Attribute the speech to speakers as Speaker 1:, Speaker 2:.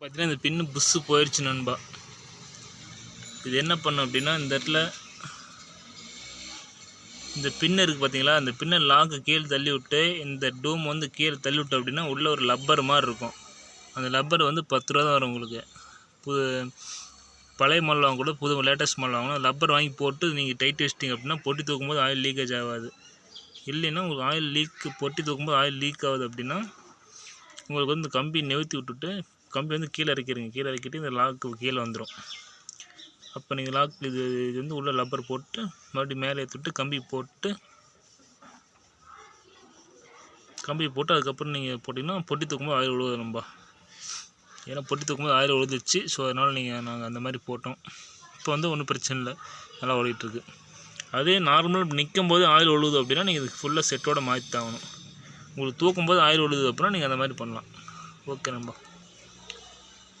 Speaker 1: பார்த்தீங்கன்னா இந்த பின்னு புஸ்ஸு போயிடுச்சு நண்பா. இது என்ன பண்ணும் அப்படின்னா இந்த இடத்துல இந்த பின்னு இருக்குது பார்த்தீங்களா அந்த பின்னை லாக்கு கீழே தள்ளி விட்டு இந்த டூம் வந்து கீழே தள்ளி விட்டு அப்படின்னா உள்ளே ஒரு லப்பர் மாதிரி இருக்கும். அந்த லப்பர் வந்து பத்து ரூபா தான் வரும் உங்களுக்கு. புது பழைய மால் வாங்க கூட புது லேட்டஸ்ட் மால் வாங்கணும் லப்பர் வாங்கி போட்டு நீங்கள் டைட் வச்சிட்டிங்க அப்படின்னா பொட்டி தூக்கும்போது ஆயில் லீக்கேஜ் ஆகாது. இல்லைன்னா உங்களுக்கு ஆயில் லீக் பொட்டி தூக்கும்போது ஆயில் லீக் ஆகுது அப்படின்னா உங்களுக்கு வந்து கம்பி நிறுத்தி விட்டுட்டு கம்பி வந்து கீழே இறக்கிடுங்க கீழே இறக்கிட்டு இந்த லாக்கு கீழே வந்துடும் அப்போ நீங்கள் லாக் இது இது வந்து உள்ளே லப்பர் போட்டு மறுபடியும் மேலே ஏற்றுட்டு கம்பி போட்டு கம்பி போட்டு அதுக்கப்புறம் நீங்கள் போட்டிங்கன்னா பொட்டி தூக்கும்போது ஆயில் விழுவுது நம்ப ஏன்னா பொட்டி தூக்கும்போது ஆயில் விழுந்துச்சு ஸோ அதனால் நீங்கள் நாங்கள் அந்த மாதிரி போட்டோம். இப்போ வந்து ஒன்றும் பிரச்சனை இல்லை. நல்லா ஓடிட்டுருக்கு. அதே நார்மலாக நிற்கும் போது ஆயில் விழுவுது அப்படின்னா நீங்கள் இது ஃபுல்லாக செட்டோட மாற்றி தாகணும் உங்களுக்கு தூக்கும்போது ஆயில் உழுது அப்படின்னா நீங்கள் அந்த மாதிரி பண்ணலாம். ஓகே நம்ப